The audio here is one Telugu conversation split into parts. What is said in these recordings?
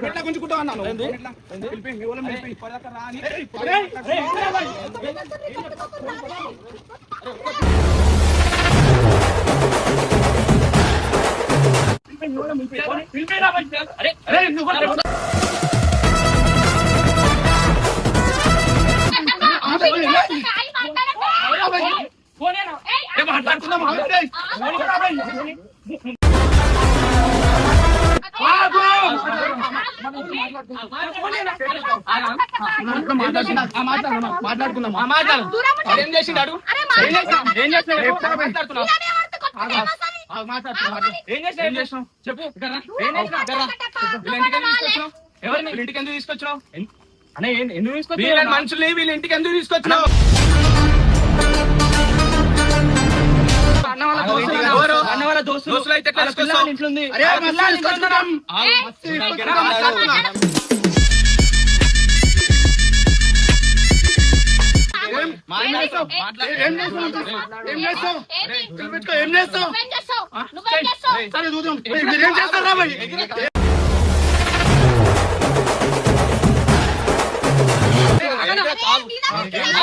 ఎట్లా గుంజుకుంటావు అన్నాను ఎట్లా? పిలిపి, మీ వాళ్ళని పిలిపి. ఇప్పటిదాకా రా అని. ఇప్పటిదాకా పిలిపి, మీ వాళ్ళని పిలిపి. పిలిపి రా బయట. అరే, నువ్వు కూడా- ఏ మాట్లాడుతున్నావు? ఆగండి. రా బయట. ఆగు. మాట్లాడుకుందాం. ఏం చేసిండు ఏం చేసినావు? మాట్లాడుతున్నావు? ఏం చేసినావు? చెప్పు ఇంటికి తీసుకొచ్చినావు? ఎవరిని ఇంటికి ఎందుకు తీసుకొచ్చినావు అనే ఎందుకు వీళ్ళ తీసుకొచ్చి వీళ్ళ ఇంటికి ఎందుకు తీసుకొచ్చినావు అన్న వాళ్ళ దోస్తులు ఎవరు? అన్న వాళ్ళ దోస్తులు. దోస్తులు అయితే ఇంట్లో ఉంది. ఏం? ఏం? చేస్తావు? ఏం? ఏం ఏం? సరే చూద్దాం మీరేం చేస్తారా భయ్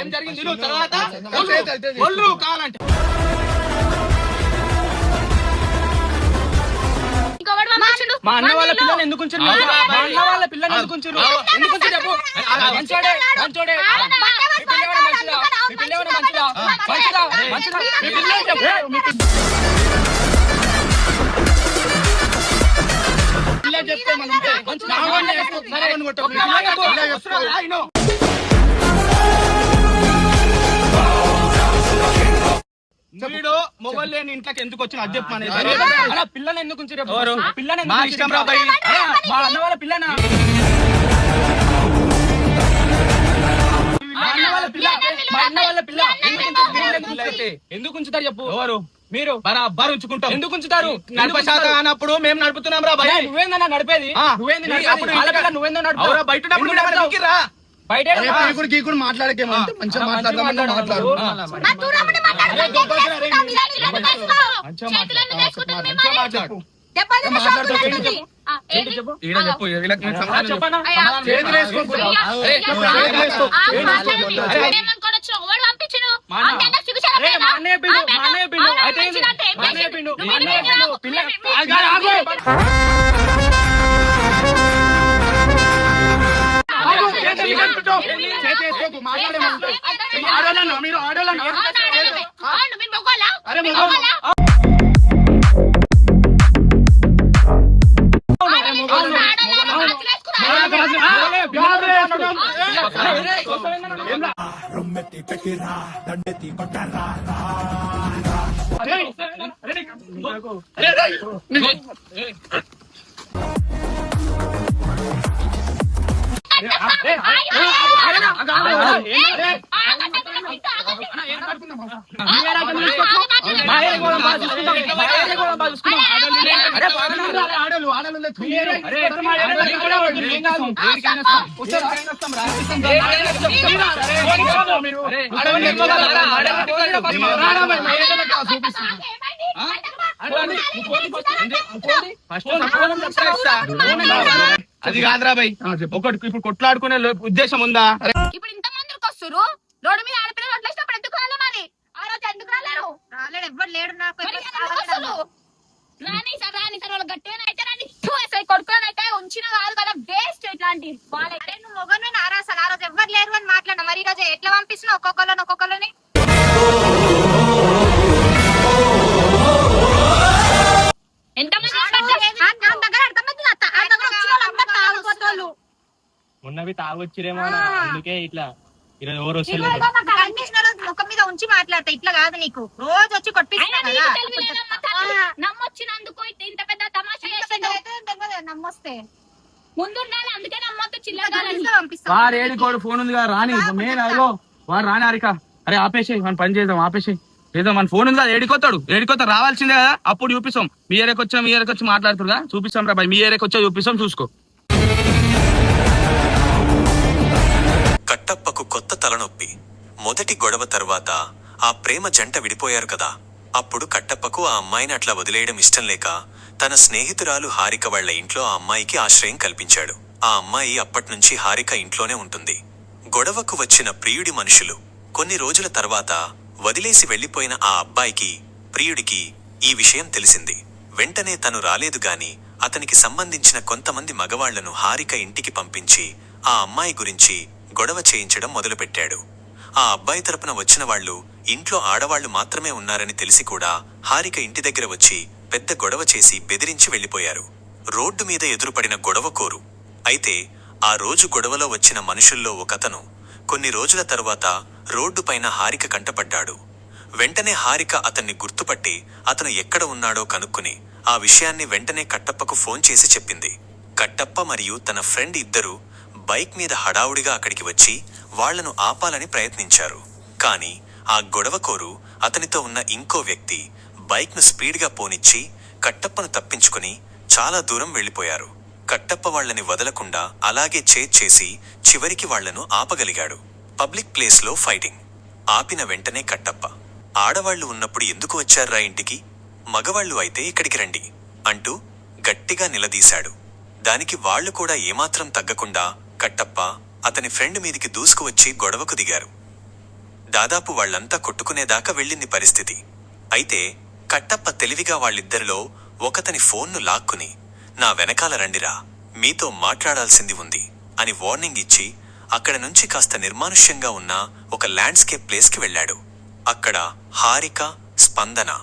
ఏం జరిగింది? తర్వాత ఒళ్ళు కావాలంటే. మా అన్న వాళ్ళ పిల్లని ఎందుకు ఉంచారు? మా? అన్న వాళ్ళ పిల్లని ఎందుకు ఉంచారు? ఎందుకు ఉంచారు చెప్పు. మంచోడే మంచోడే. పిల్లవాడు చెప్తే మనం. మంచిదా? వీడు మొగలు లేని ఇంట్లోకి ఎందుకు వచ్చిన అది పిల్లని ఎందుకు? పిల్లని ఎందుకు మా ఉంచారు? ఇష్టం రా భయ్. అరే, మా అన్న వాళ్ళ పిల్లనా ఎందుకు ఉంచుతారు? చెప్పు? ఎవరు? మీరు? బరాబర్ ఉంచుకుంటాం. ఎందుకు ఉంచుతారు? నడప అన్నప్పుడు మేము నడుపుతున్నాం రా భయ్ నువ్వేందన్నా నడిపేది. నువ్వేంది నువ్వేందో. అవురా బయట బయట మాట్లాడకేమంటే మంచిగా మాట్లాడదాం మాట్లాడు మాట్లాడు మాట్లాడేమంటే. మీరు? అరే. అరే, గాజులు వేసుకో. అరే, వస్తావేందన్నా? అరే, ఆడవాళ్ళు ఎక్కువ కాదు. ఫస్ట్ అది కాదురా భయ్ ఒకటి ఇప్పుడు కొట్లాడుకునే లో- ఉద్దేశం ఉందా? ఇప్పుడు ఇంత మందికి వస్తారు రోడ్డు మీద ఆడపిల్లలు వడ్లేసినప్పుడు ఎందుకు రాలే మరి? ఆ రోజు ఎందుకు రాలేరు? రాలేడు ఎవ్వరు లేడు నాకు? రాని సార్ రాని సార్ వాళ్ళు గట్టిగా అయితే రాని కొడుకునైతే ఉంచిన కాదు కదా వేస్ట్ ఇట్లాంటి వాళ్ళకి అరే నువ్వు మొగను నారా అసలు ఆ రోజు ఎవ్వరు లేరు అని మాట్లాడినా. మరి ఈ రోజు ఎట్లా పంపిస్తున్నావు ఒక్కొక్కరిని ఒక్కొక్కరిని తాగొచ్చిరేమో. అందుకే ఇట్లా ఈరోజు ఎవరు ముఖం మీద ఉంచి మాట్లాడతా. ఇట్లా కాదు నీకు. రోజు వచ్చి. నమ్మొచ్చినందుకు ఇంత పెద్ద తమాషా నమ్మొస్తే. ముందుండాలి అందుకే నమ్మొద్దు చిల్లర ఏడికోడు ఫోన్ ఉంది కదా రాని మెయిన్ అదిగో వాడు రాని హరిక అరే ఆపేసి మన పని చేద్దాం ఆపేసి చేద్దాం మన ఫోన్ ఉంది కదా ఏడికోతాడు ఏడికోతాడు రావాల్సిందే కదా. అప్పుడు చూపిస్తాం. మీ ఏరియాకి వచ్చా మీ ఏరియాకి వచ్చి మాట్లాడుతురుగా చూపిస్తాం రా మీ ఏరియాకి వచ్చా చూపిస్తాం చూసుకో. మొదటి గొడవ తర్వాత ఆ ప్రేమ జంట విడిపోయారు కదా. అప్పుడు కట్టప్పకు ఆ అమ్మాయిని అట్లా వదిలేయడం ఇష్టం లేక తన స్నేహితురాలు హారిక వాళ్ళ ఇంట్లో ఆ అమ్మాయికి ఆశ్రయం కల్పించాడు. ఆ అమ్మాయి అప్పట్నుంచి హారిక ఇంట్లోనే ఉంటుంది. గొడవకు వచ్చిన ప్రియుడి మనుషులు కొన్ని రోజుల తర్వాత వదిలేసి వెళ్ళిపోయిన ఆ అబ్బాయికి ప్రియుడికి ఈ విషయం తెలిసింది. వెంటనే తను రాలేదు గాని అతనికి సంబంధించిన కొంతమంది మగవాళ్ళను హారిక ఇంటికి పంపించి ఆ అమ్మాయి గురించి గొడవ చేయించడం మొదలుపెట్టాడు. ఆ అబ్బాయి తరపున వచ్చిన వాళ్ళు ఇంట్లో ఆడవాళ్ళు మాత్రమే ఉన్నారని తెలిసి కూడా హారిక ఇంటి దగ్గర వచ్చి పెద్ద గొడవ చేసి బెదిరించి వెళ్ళిపోయారు రోడ్డు మీద ఎదురుపడిన గొడవకోరు అయితే ఆ రోజు గొడవలో వచ్చిన మనుషుల్లో ఒకతను కొన్ని రోజుల తరువాత రోడ్డు పైన హారిక కంటపడ్డాడు. వెంటనే హారిక అతన్ని గుర్తుపట్టి అతను ఎక్కడ ఉన్నాడో కనుక్కుని ఆ విషయాన్ని వెంటనే కట్టప్పకు ఫోన్ చేసి చెప్పింది. కట్టప్ప మరియు తన ఫ్రెండ్ ఇద్దరూ బైక్ మీద హడావుడిగా అక్కడికి వచ్చి వాళ్ళను ఆపాలని ప్రయత్నించారు. కానీ ఆ గొడవకోరు అతనితో ఉన్న ఇంకో వ్యక్తి బైక్ను స్పీడ్గా పోనిచ్చి కట్టప్పను తప్పించుకుని చాలా దూరం వెళ్ళిపోయారు కట్టప్ప వాళ్ళని వదలకుండా అలాగే చేసి చివరికి వాళ్ళను ఆపగలిగాడు. పబ్లిక్ ప్లేస్లో ఫైటింగ్. ఆపిన వెంటనే కట్టప్ప ఆడవాళ్ళు ఉన్నప్పుడు ఎందుకు వచ్చారా ఇంటికి? మగవాళ్ళు అయితే ఇక్కడికి రండి అంటూ గట్టిగా నిలదీశాడు. దానికి వాళ్ళు కూడా ఏమాత్రం తగ్గకుండా కట్టప్ప అతని ఫ్రెండ్ మీదికి దూసుకువచ్చి గొడవకు దిగారు. దాదాపు వాళ్ళంతా కొట్టుకునేదాకా వెళ్ళింది పరిస్థితి. అయితే కట్టప్ప తెలివిగా వాళ్ళిద్దరిలో ఒకతని ఫోన్ను లాక్కుని నా వెనకాల రండిరా మీతో మాట్లాడాల్సింది ఉంది అని వార్నింగ్ ఇచ్చి అక్కడ నుంచి కాస్త నిర్మానుష్యంగా ఉన్న ఒక ల్యాండ్స్కేప్ ప్లేస్కి వెళ్ళాడు. అక్కడ హారిక స్పందన.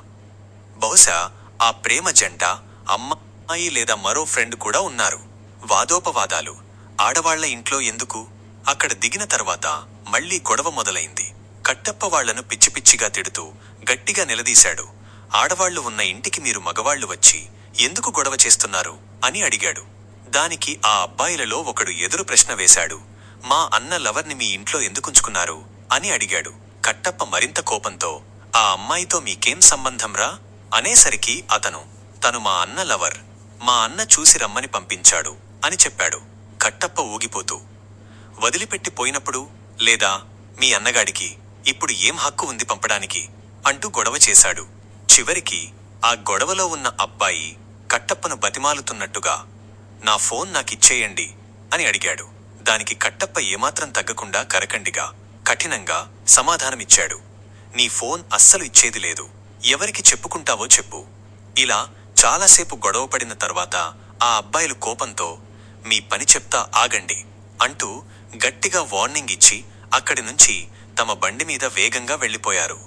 బహుశా ఆ ప్రేమ జంట అమ్మాయి లేదా మరో ఫ్రెండ్ కూడా ఉన్నారు. వాదోపవాదాలు. ఆడవాళ్ళ ఇంట్లో ఎందుకు? అక్కడ దిగిన తర్వాత మళ్ళీ గొడవ మొదలైంది. కట్టప్ప వాళ్ళను పిచ్చి పిచ్చిగా తిడుతూ గట్టిగా నిలదీశాడు. ఆడవాళ్ళు ఉన్న ఇంటికి మీరు మగవాళ్ళు వచ్చి ఎందుకు గొడవ చేస్తున్నారు? అని అడిగాడు. దానికి ఆ అబ్బాయిలలో ఒకడు ఎదురు ప్రశ్న వేశాడు. మా అన్న లవర్ని మీ ఇంట్లో ఎందుకుంచుకున్నారు అని అడిగాడు. కట్టప్ప మరింత కోపంతో ఆ అమ్మాయితో మీకేం సంబంధంరా అనేసరికి అతను తను మా అన్న లవర్. మా అన్న చూసి రమ్మని పంపించాడు అని చెప్పాడు. కట్టప్ప ఊగిపోతూ వదిలిపెట్టి పోయినప్పుడు లేదా మీ అన్నగాడికి ఇప్పుడు ఏం హక్కు ఉంది పంపడానికి అంటూ గొడవ చేశాడు. చివరికి ఆ గొడవలో ఉన్న అబ్బాయి కట్టప్పను బతిమాలుతున్నట్టుగా నా ఫోన్ నాకిచ్చేయండి అని అడిగాడు. దానికి కట్టప్ప ఏమాత్రం తగ్గకుండా కరకండిగా కఠినంగా సమాధానమిచ్చాడు. నీ ఫోన్ అస్సలు ఇచ్చేది లేదు. ఎవరికి చెప్పుకుంటావో చెప్పు. ఇలా చాలాసేపు గొడవపడిన తర్వాత ఆ అబ్బాయిలు కోపంతో మీ పని చెప్తా ఆగండి అంటూ గట్టిగా వార్నింగ్ ఇచ్చి అక్కడి నుంచి తమ బండి మీద వేగంగా వెళ్ళిపోయారు.